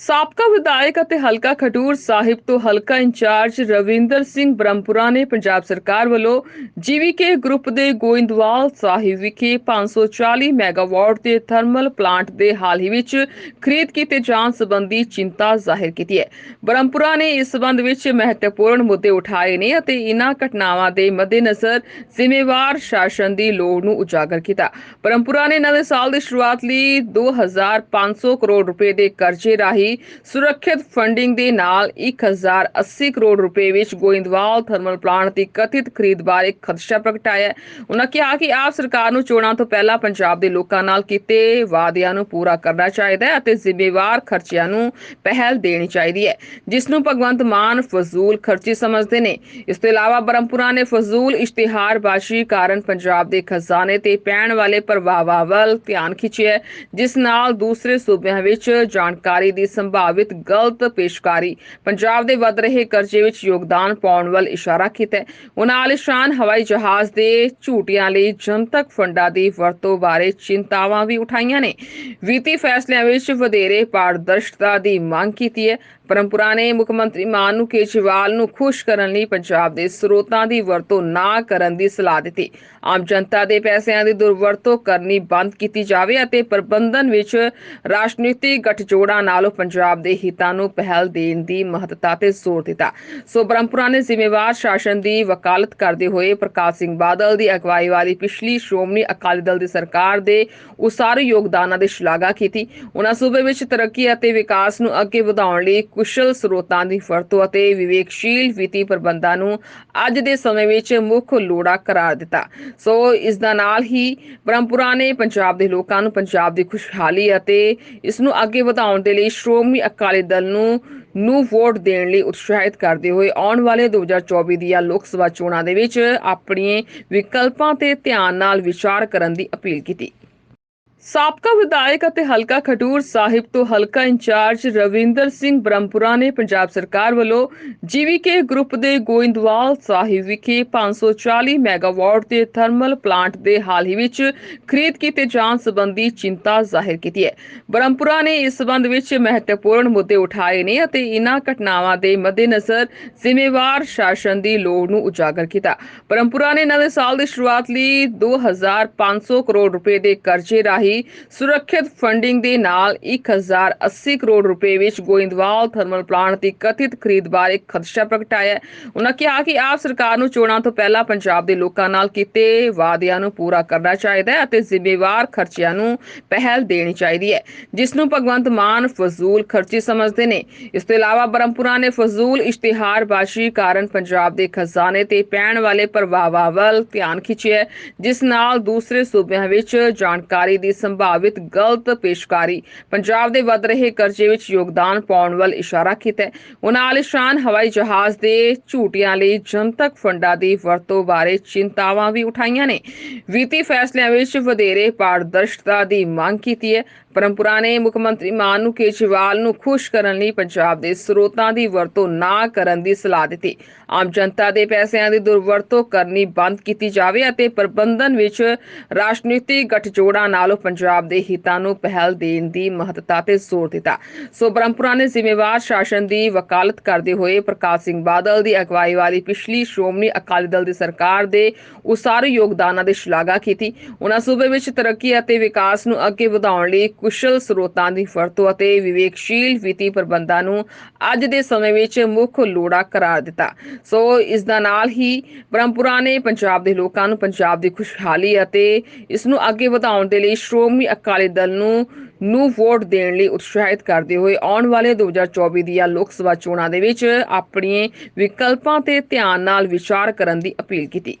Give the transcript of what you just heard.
ਸਾਬਕਾ ਵਿਧਾਇਕ ਅਤੇ ਹਲਕਾ ਖਡੂਰ ਸਾਹਿਬ ਤੋਂ ਹਲਕਾ ਇੰਚਾਰਜ ਰਵਿੰਦਰ ਸਿੰਘ ਬ੍ਰਹਮਪੁਰਾ ਨੇ ਪੰਜਾਬ ਸਰਕਾਰ ਵੱਲੋਂ ਜੀਵੀਕੇ ਗਰੁੱਪ ਦੇ ਗੋਇੰਦਵਾਲ ਸਾਹਿਬ ਵਿਖੇ 540 ਮੈਗਾਵਾਟ ਦੇ ਥਰਮਲ ਪਲਾਂਟ ਦੇ ਹਾਲ ਹੀ ਵਿੱਚ ਖਰੀਦ ਕੀਤੇ ਜਾਣ ਸੰਬੰਧੀ ਚਿੰਤਾ ਜ਼ਾਹਿਰ ਕੀਤੀ ਹੈ। ਬ੍ਰਹਮਪੁਰਾ ਨੇ ਇਸ ਸੰਬੰਧ ਵਿੱਚ ਮਹੱਤਵਪੂਰਨ ਮੁੱਦੇ ਉਠਾਏ ਨੇ ਅਤੇ ਇਨ੍ਹਾਂ ਘਟਨਾਵਾਂ ਦੇ ਮੱਦੇਨਜ਼ਰ ਜ਼ਿੰਮੇਵਾਰ ਸ਼ਾਸਨ ਦੀ ਲੋੜ ਨੂੰ ਉਜਾਗਰ ਕੀਤਾ। ਬ੍ਰਹਮਪੁਰਾ ਨੇ ਨਵੇਂ ਸਾਲ ਦੀ ਸ਼ੁਰੂਆਤ ਲਈ 2500 ਕਰੋੜ ਰੁਪਏ ਦੇ ਕਰਜ਼ੇ ਰਾਹੀਂ ਸੁਰੱਖਿਅਤ ਫੰਡਿੰਗ ਦੇ ਨਾਲ 1080 ਕਰੋੜ ਰੁਪਏ ਵਿੱਚ ਗੋਇੰਦਵਾਲ ਥਰਮਲ ਪਲਾਂਟ ਦੀ ਕਥਿਤ ਖਰੀਦ ਬਾਰੇ ਖਦਸ਼ਾ ਪ੍ਰਗਟਾਇਆ ਹੈ। ਕਿਹਾ ਕਿ ਆਪ ਸਰਕਾਰ ਨੂੰ ਚੋਣਾਂ ਤੋਂ ਪਹਿਲਾਂ ਪੰਜਾਬ ਦੇ ਲੋਕਾਂ ਨਾਲ ਕੀਤੇ ਵਾਅਦਿਆਂ ਨੂੰ ਪੂਰਾ ਕਰਨਾ ਚਾਹੀਦਾ ਹੈ ਅਤੇ ਜ਼ਿੰਮੇਵਾਰ ਖਰਚਿਆਂ ਨੂੰ ਪਹਿਲ ਦੇਣੀ ਚਾਹੀਦੀ ਹੈ, ਜਿਸ ਨੂੰ ਭਗਵੰਤ ਮਾਨ ਫਜ਼ੂਲ ਖਰਚੀ ਸਮਝਦੇ ਨੇ ਇਸ ਤੋਂ ਇਲਾਵਾ ਬਰਮਪੁਰਾ ਨੇ ਫਜ਼ੂਲ ਇਸ਼ਤਿਹਾਰਬਾਜ਼ੀ ਕਾਰਨ ਪੰਜਾਬ ਦੇ ਖਜ਼ਾਨੇ ਤੇ ਪੈਣ ਵਾਲੇ ਪ੍ਰਭਾਵਾਂ ਵੱਲ ਧਿਆਨ ਖਿੱਚਿਆ ਜਿਸ ਨਾਲ ਦੂਸਰੇ ਸੂਬਿਆਂ ਵਿੱਚ ਜਾਣਕਾਰੀ ਦੀ ਸੰਭਾਵਿਤ ਗਲਤ ਪੇਸ਼ਕਾਰੀ ਪੰਜਾਬ ਦੇ ਵੱਧ ਰਹੇ ਕਰਜ਼ੇ ਵਿੱਚ ਯੋਗਦਾਨ ਪਾਉਣ ਵੱਲ ਇਸ਼ਾਰਾ ਕੀਤਾ ਉਹਨਾਂ ਉਨ੍ਹਾਂ ਆਲੀਸ਼ਾਨ ਹਵਾਈ ਜਹਾਜ਼ ਦੇ ਝੂਟਿਆਂ ਲਈ ਜਨਤਕ ਫੰਡਾਂ ਦੀ ਵਰਤੋਂ ਬਾਰੇ ਚਿੰਤਾਵਾਂ ਵੀ ਉਠਾਈਆਂ ਨੇ। ਵਿੱਤੀ ਫੈਸਲਿਆਂ ਵਿੱਚ ਵਧੇਰੇ ਪਾਰਦਰਸ਼ਤਾ ਦੀ ਮੰਗ ਕੀਤੀ ਹੈ। ਪਰੰਪਰਾ ਨੇ ਮੁੱਖ ਮੰਤਰੀ ਮਾਨ ਨੂੰ ਕੇਜਰੀਵਾਲ ਨੂੰ ਖੁਸ਼ ਕਰਨ ਲਈ ਪੰਜਾਬ ਦੇ ਸਰੋਤਾਂ ਦੀ ਵਰਤੋਂ ਨਾ ਕਰਨ ਦੀ ਸਲਾਹ ਦਿੱਤੀ। ਆਮ ਜਨਤਾ ਦੇ ਪੈਸਿਆਂ ਦੀ ਦੁਰਵਰਤੋਂ ਕਰਨੀ ਬੰਦ ਕੀਤੀ ਜਾਵੇ ਅਤੇ ਪ੍ਰਬੰਧਨ ਵਿੱਚ ਰਾਜਨੀਤਿਕ ਗੱਠਜੋੜਾਂ ਨਾਲੋਂ ਪੰਜਾਬ ਦੇ ਹਿੱਤਾਂ ਨੂੰ ਪਹਿਲ ਦੇਣ ਦੀ ਮਹੱਤਤਾ ਤੇ ਜ਼ੋਰ ਦਿੱਤਾ। ਸੋ ਪਰੰਪਰਾ ਨੇ ਜ਼ਿੰਮੇਵਾਰ ਸ਼ਾਸਨ ਦੀ ਵਕਾਲਤ ਕਰਦੇ ਹੋਏ ਪ੍ਰਕਾਸ਼ ਸਿੰਘ ਬਾਦਲ ਦੀ ਅਗਵਾਈ ਵਾਲੀ ਪਿਛਲੀ ਸ਼੍ਰੋਮਣੀ ਅਕਾਲੀ ਦਲ ਦੀ ਸਰਕਾਰ ਦੇ ਉਸਾਰੂ ਯੋਗਦਾਨਾਂ ਦੀ ਸ਼ਲਾਘਾ ਕੀਤੀ। ਉਹਨਾਂ ਸੂਬੇ ਵਿੱਚ ਤਰੱਕੀ ਅਤੇ ਵਿਕਾਸ ਨੂੰ ਅੱਗੇ ਵਧਾਉਣ ਲਈ ਕੁਸ਼ਲ ਸਰੋਤਾਂ ਦੀ ਵਰਤੋਂ ਅਤੇ ਵਿਵੇਕਸ਼ੀਲ ਵਿੱਤੀ ਪ੍ਰਬੰਧਾਂ ਨੂੰ ਅੱਜ ਦੇ ਸਮੇਂ ਵਿੱਚ ਮੁੱਖ ਲੋੜਾ ਕਰਾਰ ਦਿੱਤਾ। ਸੋ ਇਸ ਦਾ ਨਾਲ ਹੀ ਪਰੰਪਰਾ ਨੇ ਪੰਜਾਬ ਦੇ ਲੋਕਾਂ ਨੂੰ ਪੰਜਾਬ ਦੀ ਖੁਸ਼ਹਾਲੀ ਅਤੇ ਇਸ ਨੂੰ ਅੱਗੇ ਵਧਾਉਣ ਦੇ ਲਈ ਸ਼੍ਰੋਮਣੀ ਅਕਾਲੀ ਦਲ ਨੂੰ ਨੂੰ ਵੋਟ ਦੇਣ ਲਈ ਉਤਸ਼ਾਹਿਤ ਕਰਦੇ ਹੋਏ ਆਉਣ ਵਾਲੇ 2024 ਦੀਆਂ ਲੋਕ ਸਭਾ ਚੋਣਾਂ ਦੇ ਵਿੱਚ ਆਪਣੇ ਵਿਕਲਪਾਂ ਤੇ ਧਿਆਨ ਨਾਲ ਵਿਚਾਰ ਕਰਨ ਦੀ ਅਪੀਲ ਕੀਤੀ। ਸਾਬਕਾ ਵਿਧਾਇਕ ਅਤੇ ਹਲਕਾ ਖਡੂਰ ਸਾਹਿਬ ਤੋਂ ਹਲਕਾ ਇੰਚਾਰਜ ਰਵਿੰਦਰ ਸਿੰਘ ਬ੍ਰਹਮਪੁਰਾ ਨੇ ਪੰਜਾਬ ਸਰਕਾਰ ਵੱਲੋਂ ਜੀਵੀਕੇ ਗਰੁੱਪ ਦੇ ਗੋਇੰਦਵਾਲ ਸਾਹਿਬ ਵਿਖੇ 540 ਮੈਗਾਵਾਟ ਦੇ ਥਰਮਲ ਪਲਾਂਟ ਦੇ ਹਾਲ ਹੀ ਵਿੱਚ ਖਰੀਦ ਕੀਤੇ ਜਾਣ ਸੰਬੰਧੀ ਚਿੰਤਾ ਜ਼ਾਹਿਰ ਕੀਤੀ ਹੈ। ਬ੍ਰਹਮਪੁਰਾ ਨੇ ਇਸ ਸੰਬੰਧ ਵਿੱਚ ਮਹੱਤਵਪੂਰਨ ਮੁੱਦੇ ਉਠਾਏ ਨੇ ਅਤੇ ਇਨ੍ਹਾਂ ਘਟਨਾਵਾਂ ਦੇ ਮੱਦੇਨਜ਼ਰ ਜ਼ਿੰਮੇਵਾਰ ਸ਼ਾਸਨ ਦੀ ਲੋੜ ਨੂੰ ਉਜਾਗਰ ਕੀਤਾ। ਬ੍ਰਹਮਪੁਰਾ ਨੇ ਨਵੇਂ ਸਾਲ ਦੀ ਸ਼ੁਰੂਆਤ ਲਈ 2500 ਕਰੋੜ ਰੁਪਏ ਦੇ ਕਰਜ਼ੇ ਰਾਹੀਂ ਸੁਰੱਖਿਅਤ ਫੰਡਿੰਗ ਦੇ ਨਾਲ 1080 ਕਰੋੜ ਰੁਪਏ ਵਿੱਚ ਗੋਇੰਦਵਾਲ ਥਰਮਲ ਪਲਾਂਟ ਦੀ ਕਥਿਤ ਖਰੀਦ ਬਾਰੇ ਖਦਸ਼ਾ ਪ੍ਰਗਟਾਇਆ ਹੈ। ਕਿਹਾ ਕਿ ਆਪ ਸਰਕਾਰ ਨੂੰ ਚੋਣਾਂ ਤੋਂ ਪਹਿਲਾਂ ਪੰਜਾਬ ਦੇ ਲੋਕਾਂ ਨਾਲ ਕੀਤੇ ਵਾਅਦਿਆਂ ਨੂੰ ਪੂਰਾ ਕਰਨਾ ਚਾਹੀਦਾ ਹੈ ਅਤੇ ਜ਼ਿੰਮੇਵਾਰ ਖਰਚਿਆਂ ਨੂੰ ਪਹਿਲ ਦੇਣੀ ਚਾਹੀਦੀ ਹੈ, ਜਿਸ ਨੂੰ ਭਗਵੰਤ ਮਾਨ ਫਜ਼ੂਲ ਖਰਚੀ ਸਮਝਦੇ ਨੇ ਇਸ ਤੋਂ ਇਲਾਵਾ ਬਰਮਪੁਰਾ ਨੇ ਫਜ਼ੂਲ ਇਸ਼ਤਿਹਾਰਬਾਜ਼ੀ ਕਾਰਨ ਪੰਜਾਬ ਦੇ ਖਜ਼ਾਨੇ ਤੇ ਪੈਣ ਵਾਲੇ ਪ੍ਰਭਾਵਾਂ ਵੱਲ ਧਿਆਨ ਖਿੱਚਿਆ ਜਿਸ ਨਾਲ ਦੂਸਰੇ ਸੂਬਿਆਂ ਵਿੱਚ ਜਾਣਕਾਰੀ ਦੀ ਸੰਭਾਵਿਤ ਗਲਤ ਪੇਸ਼ਕਾਰੀ। ਪੰਜਾਬ ਦੇ ਵੱਧ ਰਹੇ ਕਰਜ਼ੇ ਵਿੱਚ ਯੋਗਦਾਨ ਪਾਉਣ ਵੱਲ ਇਸ਼ਾਰਾ ਕੀਤਾ ਹੈ। ਉਨ੍ਹਾਂ ਆਲੀਸ਼ਾਨ ਹਵਾਈ ਜਹਾਜ਼ ਦੇ ਝੂਟਿਆਂ ਲਈ ਜਨਤਕ ਫੰਡਾਂ ਦੀ ਵਰਤੋਂ ਬਾਰੇ ਚਿੰਤਾਵਾਂ ਵੀ ਉਠਾਈਆਂ ਨੇ। ਵਿੱਤੀ ਫੈਸਲਿਆਂ ਵਿੱਚ ਵਧੇਰੇ ਪਾਰਦਰਸ਼ਤਾ ਦੀ ਮੰਗ ਕੀਤੀ ਹੈ। ਪਰੰਪਰਾ ਨੇ ਮੁੱਖ ਮੰਤਰੀ ਮਾਨ ਨੂੰ ਕੇਜਰੀਵਾਲ ਨੂੰ ਖੁਸ਼ ਕਰਨ ਲਈ ਪੰਜਾਬ ਦੇ ਸਰੋਤਾਂ ਦੀ ਵਰਤੋਂ ਨਾ ਕਰਨ ਦੀ ਸਲਾਹ ਦਿੱਤੀ। ਆਮ ਜਨਤਾ ਦੇ ਪੈਸਿਆਂ ਦੀ ਦੁਰਵਰਤੋਂ ਕਰਨੀ ਬੰਦ ਕੀਤੀ ਜਾਵੇ ਅਤੇ ਪ੍ਰਬੰਧਨ ਵਿੱਚ ਰਾਜਨੀਤਿਕ ਗੱਠਜੋੜਾਂ ਨਾਲੋਂ ਪੰਜਾਬ ਦੇ ਹਿੱਤਾਂ ਨੂੰ ਪਹਿਲ ਦੇਣ ਦੀ ਮਹੱਤਤਾ ਤੇ ਜ਼ੋਰ ਦਿੱਤਾ। ਸੋ ਪਰੰਪਰਾ ਨੇ ਜ਼ਿੰਮੇਵਾਰ ਸ਼ਾਸਨ ਦੀ ਵਕਾਲਤ ਕਰਦੇ ਹੋਏ ਪ੍ਰਕਾਸ਼ ਸਿੰਘ ਬਾਦਲ ਦੀ ਅਗਵਾਈ ਵਾਲੀ ਪਿਛਲੀ ਸ਼੍ਰੋਮਣੀ ਅਕਾਲੀ ਦਲ ਦੀ ਸਰਕਾਰ ਦੇ ਉਸਾਰੂ ਯੋਗਦਾਨਾਂ ਦੀ ਸ਼ਲਾਘਾ ਕੀਤੀ। ਉਹਨਾਂ ਸੂਬੇ ਵਿੱਚ ਤਰੱਕੀ ਅਤੇ ਵਿਕਾਸ ਨੂੰ ਅੱਗੇ ਵਧਾਉਣ ਲਈ ਕੁਸ਼ਲ ਸਰੋਤਾਂ ਦੀ ਵਰਤੋਂ ਅਤੇ ਵਿਵੇਕਸ਼ੀਲ ਵਿੱਤੀ ਪ੍ਰਬੰਧਾਂ ਨੂੰ ਅੱਜ ਦੇ ਸਮੇਂ ਵਿੱਚ ਮੁੱਖ ਲੋੜਾ ਕਰਾਰ ਦਿੱਤਾ। ਸੋ ਇਸ ਦਾ ਨਾਲ ਹੀ ਪਰੰਪਰਾ ਨੇ ਪੰਜਾਬ ਦੇ ਲੋਕਾਂ ਨੂੰ ਪੰਜਾਬ ਦੀ ਖੁਸ਼ਹਾਲੀ ਅਤੇ ਇਸ ਨੂੰ ਅੱਗੇ ਵਧਾਉਣ ਦੇ ਲਈ ਸ਼੍ਰੋਮਣੀ ਅਕਾਲੀ ਦਲ ਨੂੰ ਨੂੰ ਵੋਟ ਦੇਣ ਲਈ ਉਤਸ਼ਾਹਿਤ ਕਰਦੇ ਹੋਏ ਆਉਣ ਵਾਲੇ 2024 ਦੀਆਂ ਲੋਕ ਸਭਾ ਚੋਣਾਂ ਦੇ ਵਿੱਚ ਆਪਣੇ ਵਿਕਲਪਾਂ ਤੇ ਧਿਆਨ ਨਾਲ ਵਿਚਾਰ ਕਰਨ ਦੀ ਅਪੀਲ ਕੀਤੀ।